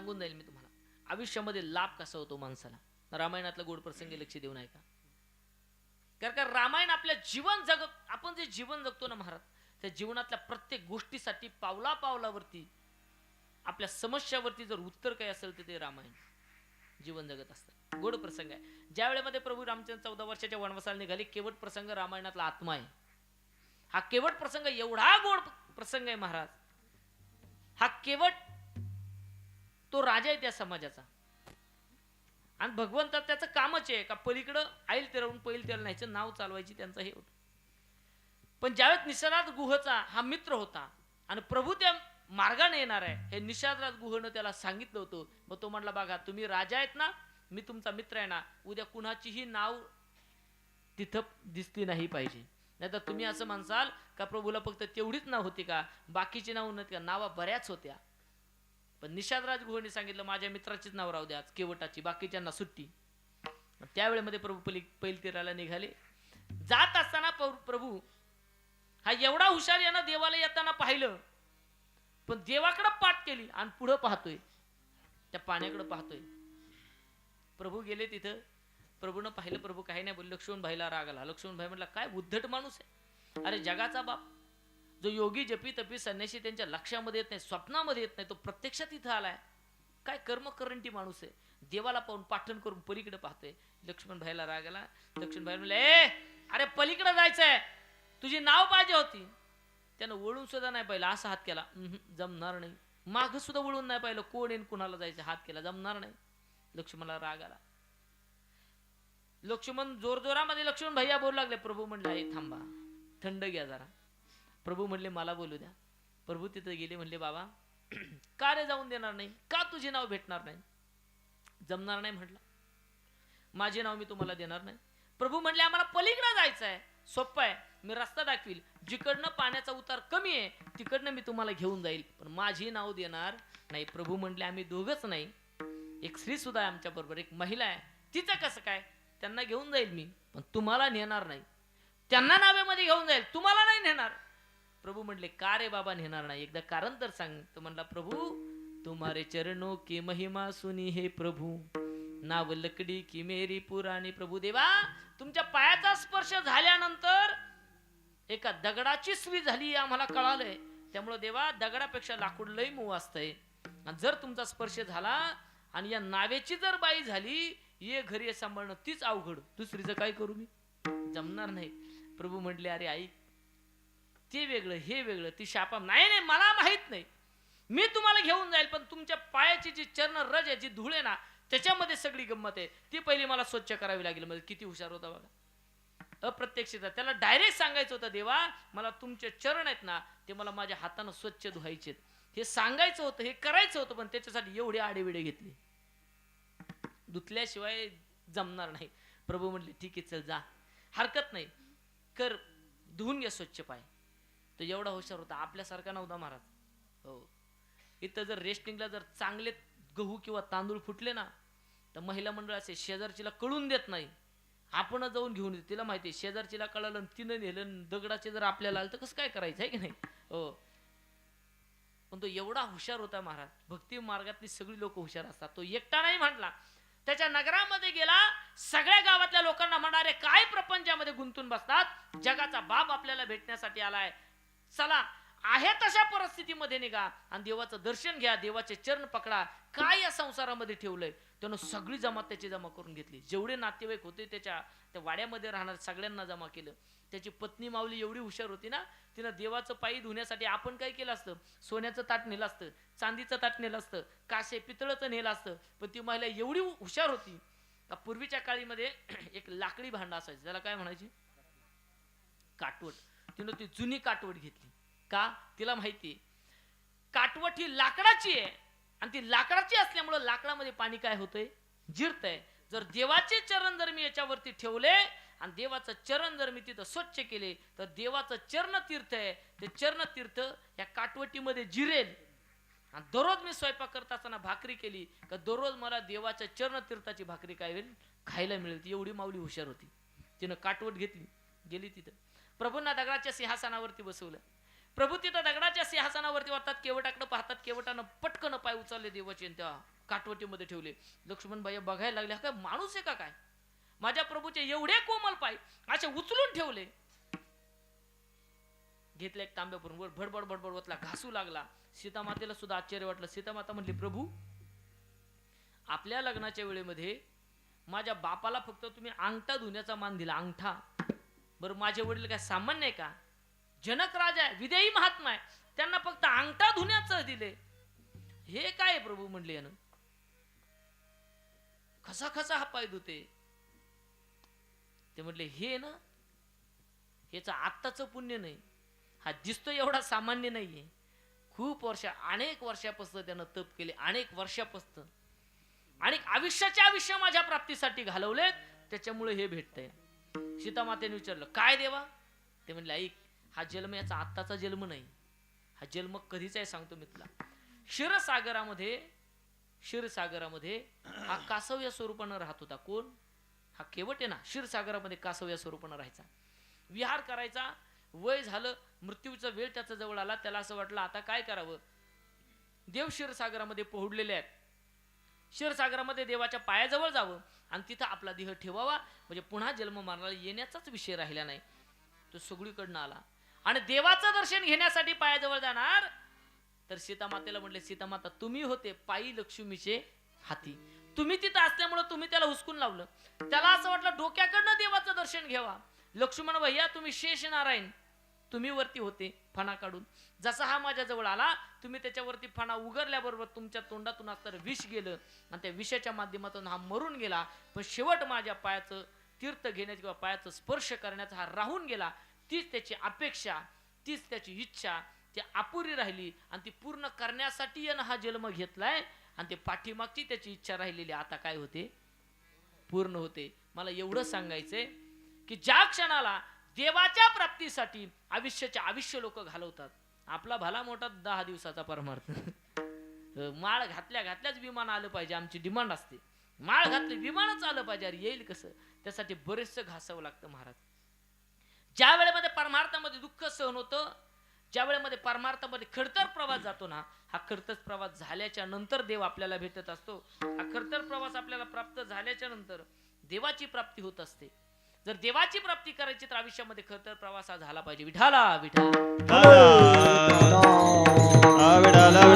सांगून जाईल मी तुम्हाला. आयुष्यामध्ये लाभ कसा होतो माणसाला? रामायणातला गोड प्रसंगी लक्ष देऊन ऐका कारण का रामायण आपल्या जीवन जगत आपण जे जीवन जगतो ना महाराज त्या जीवनातल्या प्रत्येक गोष्टीसाठी पावला पावलावरती आपल्या समस्यावरती जर उत्तर काही असेल तर ते रामायण जीवन जगत असतं. गोड प्रसंग आहे. ज्या वेळेमध्ये प्रभू रामचंद्र चौदा वर्षाच्या वनवासाला निघाले केवट प्रसंग रामायणातला आत्मा आहे. हा केवट प्रसंग एवढा गोड प्रसंग आहे महाराज. हा केवट तो राजा आहे त्या समाजाचा. आणि भगवंतात त्याचं कामच आहे का पलीकडं आईल ते राहून पहिल त्याला न्यायचं नाव चालवायची त्यांचं हे होतं. पण ज्यावेळेस निषादात गुहचा हा मित्र होता आणि प्रभू त्या मार्गाने येणार आहे हे निषादराज गुहनं त्याला सांगितलं होतं मग तो म्हणला बघा तुम्ही राजा आहेत ना मी तुमचा मित्र आहे ना उद्या कुणाचीही नाव तिथं दिसली नाही पाहिजे. नाहीतर तुम्ही असं म्हणसाल का प्रभूला फक्त तेवढीच नाव होती का बाकीची नाव नव्हती का नावा बऱ्याच होत्या. पण निषादराज गुहेने सांगितलं माझ्या मित्राचीच नाव राहू द्या केवटाची बाकीच्यांना सुट्टी. त्यावेळेमध्ये प्रभू पली पैल तीराला निघाले. जात असताना प्रभू हा एवढा हुशार यानं देवाला येताना पाहिलं. पण देवाकडे पाठ केली आणि पुढं पाहतोय. त्या पाण्याकडे पाहतोय. प्रभू गेले तिथं. प्रभूनं पाहिलं प्रभू काही नाही बोलले. लक्ष्मण भाईला राग आला. लक्ष्मण भाई म्हटला काय उद्धट माणूस आहे. अरे जगाचा बाप. जो योगी जपी तपी संन्याशी त्यांच्या लक्षामध्ये येत नाही स्वप्नामध्ये येत नाही तो प्रत्यक्षात इथं आलाय. काय कर्म करंटी माणूस आहे. देवाला पाहून पाठण करून पलीकडे पाहतोय. लक्ष्मण भाईला राग आला. लक्ष्मण भाई म्हणले ए अरे पलीकडे जायचंय. तुझी नाव पाहिजे होती. त्यानं वळून सुद्धा नाही पाहिलं. असा हात केला. जमणार नाही. माग सुद्धा वळून नाही पाहिलं. कोण येईन कुणाला जायचं? हात केला. जमणार नाही. लक्ष्मणला राग आला. लक्ष्मण जोरजोरामध्ये लक्ष्मण भैया बोलू लागले. प्रभू म्हणले थांबा. थंड घ्या जरा. प्रभू म्हणले मला बोलू द्या. प्रभू तिथे गेले म्हणले बाबा का रे जाऊन देणार नाही? का तुझे नाव भेटणार नाही? जमणार नाही म्हटलं. माझे नाव मी तुम्हाला देणार नाही. प्रभू म्हणले आम्हाला पलीकडे जायचं आहे सोपं आहे. मी रस्ता दाखवील. जिकडनं पाण्याचा उतार कमी आहे तिकडनं मी तुम्हाला घेऊन जाईल. पण माझी नाव देणार नाही. प्रभू म्हणले आम्ही दोघच नाही. एक स्त्री सुद्धा आहे आमच्या बरोबर. एक महिला आहे. तिचं कसं काय? त्यांना घेऊन जाईल मी. पण तुम्हाला नेणार नाही. त्यांना नावेमध्ये घेऊन जाईल. तुम्हाला नाही नेणार. प्रभू म्हणले का रे बाबा नेणार नाही? एकदा कारण तर सांग. तो म्हणला प्रभू तुम्हारे चरणों की महिमा सुनी हे प्रभू. नाव लकडी की मेरी पुराणी प्रभू. देवा तुमच्या पायाचा स्पर्श झाल्यानंतर एका दगडाची सुई झाली आम्हाला कळालंय. त्यामुळे देवा दगडापेक्षा लाकूड लय मऊ असतंय. जर तुमचा स्पर्श झाला आणि या नावेची जर बाई झाली ये घरी सांभाळणं तीच अवघड. दुसरीचं काय करू मी? जमणार नाही. प्रभू म्हटले अरे ऐक ते वेगळं हे वेगळं ती शापा नाही नाही मला माहीत नाही. मी तुम्हाला घेऊन जाईल पण तुमच्या पायाची जी चरण रज आहे जी धूळ आहे ना त्याच्यामध्ये सगळी गंमत आहे. ती पहिली मला स्वच्छ करावी लागेल. म्हणजे किती हुशार होता बघा. अप्रत्यक्षता त्याला डायरेक्ट सांगायचं होतं देवा मला तुमचे चरण आहेत ना ते मला माझ्या हातानं स्वच्छ धुवायचे हे सांगायचं होतं हे करायचं होतं पण त्याच्यासाठी एवढे आडेविडे घेतले. धुतल्याशिवाय जमणार नाही. प्रभू म्हणले ठीक आहे चल जा. हरकत नाही. कर धुवून घ्या स्वच्छ पाय. तो एवढा हुशार होता. आपल्यासारखा नव्हता महाराज. हो. इथं जर रेस्टिंगला जर चांगले गहू किंवा तांदूळ फुटले ना तर महिला मंडळ असे शेजारचीला कळून देत नाही. आपण जाऊन घेऊन येतो तिला माहिती आहे, शेजारचीला कळालं आणि तिनं नेलं दगडाचे जर आपल्याला आलं तर कसं काय करायचं आहे की नाही? हो. पण तो एवढा हुशार होता महाराज. भक्ती मार्गातली सगळी लोक हुशार असतात. तो एकटा नाही म्हटला. त्याच्या नगरामध्ये गेला सगळ्या गावातल्या लोकांना म्हणणारे काय प्रपंचामध्ये गुंतून बसतात? जगाचा बाप आपल्याला भेटण्यासाठी आलाय. चला आहे तशा परिस्थितीमध्ये निघा आणि देवाचं दर्शन घ्या देवाचे चरण पकडा. काय या संसारामध्ये ठेवलंय? त्यानं सगळी जमात त्याची जमा करून घेतली. जेवढे नातेवाईक होते त्याच्या त्या वाड्यामध्ये राहणार सगळ्यांना जमा केलं. त्याची पत्नी माऊली एवढी हुशार होती ना तिनं देवाचं पायी धुण्यासाठी आपण काय केलं असतं? सोन्याचं ताट नेलं असतं चांदीचं ताट नेलं असतं काशे पितळचं नेलं असतं. पण ती महिला एवढी हुशार होती. का पूर्वीच्या काळीमध्ये एक लाकडी भांडा असायचं. त्याला काय म्हणायचे? काटवट. तिनं ती जुनी काटवट घेतली. का? तिला माहिती काटवट ही लाकडाची आहे. आणि ती लाकडाची असल्यामुळं लाकडामध्ये पाणी काय होतंय? जिरतंय. जर देवाचे चरण जर मी याच्यावरती ठेवले आणि देवाचं चरण जर मी तिथं स्वच्छ केले तर देवाचं चरण तीर्थ आहे. ते चरण तीर्थ या काटवटीमध्ये जिरेल. आणि दररोज मी स्वयंपाक करत असताना भाकरी केली का दररोज मला देवाच्या चरण तीर्थाची भाकरी काय होईल? खायला मिळेल. ती एवढी माऊली हुशार होती. तिनं काटवट घेतली. गेली तिथं. प्रभूंना दगडाच्या सिंहासनावरती बसवलं. प्रभू तिथं दगडाच्या सिंहासनावरती वाटतात केवटाकडे पाहतात केवटानं पटकन पाय उचलले देवाचे त्या काटवटीमध्ये ठेवले. लक्ष्मणबाई बघायला लागले हा काय माणूस आहे का काय? माझ्या प्रभूचे एवढे कोमल पाय असे उचलून ठेवले. घेतले एक तांब्यावरून वर भडबड भडबड वतला घासू लागला. सीतामातेला सुद्धा आश्चर्य वाटलं. सीतामाता म्हणली प्रभू आपल्या लग्नाच्या वेळेमध्ये माझ्या बापाला फक्त तुम्ही अंगठा धुण्याचा मान दिला अंगठा. बरं माझे वडील काय सामान्य आहे का? जनक राजा आहे विदेही महात्मा आहे. त्यांना फक्त अंगठा धुण्याचं दिले. हे काय प्रभू म्हणले यानं? कसा खसा हा पाय धुते. ते म्हटले हे ना हेच आत्ताचं पुण्य नाही. हा दिसतो एवढा सामान्य नाहीये. खूप वर्ष अनेक वर्षापासून त्यानं तप केले अनेक वर्षापासून. आणि आयुष्याचे आयुष्य माझ्या प्राप्तीसाठी घालवलेत त्याच्यामुळे हे भेटतंय. सीतामातेने विचारलं काय देवा? ते म्हणले ऐक हा जन्म याचा आत्ताचा जन्म नाही. हा जन्म कधीचा आहे सांगतो मिथला क्षीरसागरामध्ये क्षीरसागरामध्ये हा कासव या स्वरूपानं राहत होता. कोण? हा केवट आहे ना क्षीरसागरामध्ये कासव या स्वरूपानं राहायचा. विहार करायचा. वय झालं मृत्यूचा वेळ त्याच्याजवळ आला. त्याला असं वाटलं आता काय करावं? देव क्षीरसागरामध्ये पोहडलेले आहेत. क्षीरसागरामध्ये देवाच्या पायाजवळ जावं आणि तिथं आपला देह ठेवावा. म्हणजे पुन्हा जन्म मरणाला येण्याचाच विषय राहिला नाही. तो सगळीकडनं आला. आणि देवाचं दर्शन घेण्यासाठी पायाजवळ जाणार. तर सीतामातेला म्हटले सीतामाता तुम्ही होते पायी लक्ष्मीचे हाती. तुम्ही तिथं असल्यामुळे तुम्ही त्याला हुसकून लावलं. त्याला असं वाटलं डोक्याकडनं देवाचं दर्शन घ्यावा. लक्ष्मण भैया तुम्ही शेष नारायण. तुम्ही वरती होते. फणा काढून. जसा हा माझ्याजवळ आला तुम्ही त्याच्यावरती फणा उघडल्याबरोबर तुमच्या तोंडातून असणारं विष गेलं आणि त्या विषाच्या माध्यमातून हा मरून गेला. पण शेवट माझ्या पायाचं तीर्थ घेण्याचं किंवा पायाचं स्पर्श करण्याचा हा राहून गेला. तीच त्याची अपेक्षा तीच त्याची इच्छा ती अपुरी राहिली आणि ती पूर्ण करण्यासाठी यानं हा जन्म घेतलाय आणि ते पाठीमागची त्याची इच्छा राहिलेली आता काय होते? पूर्ण होते. मला एवढं सांगायचंय की ज्या क्षणाला देवाच्या प्राप्तीसाठी आयुष्याचे आयुष्य लोक घालवतात. आपला भला मोठा दहा दिवसाचा परमार्थ. माळ घातल्या घातल्याच विमान आलं पाहिजे आमची डिमांड असते. माळ घातली विमानच आलं पाहिजे. अरे येईल कसं? त्यासाठी बरेचसं घासावं लागतं महाराज. ज्या वेळेमध्ये परमार्थामध्ये दुःख सहन होतं ज्या वेळेमध्ये परमार्थामध्ये खडतर प्रवास जातो ना हा खडतर प्रवास झाल्याच्यानंतर देव आपल्याला भेटत असतो. हा खडतर प्रवास आपल्याला प्राप्त झाल्याच्यानंतर देवाची प्राप्ती होत असते. जर देवाची प्राप्ती करायची तर आयुष्यामध्ये खडतर प्रवास हा झाला पाहिजे. विठाला विठाला विठाला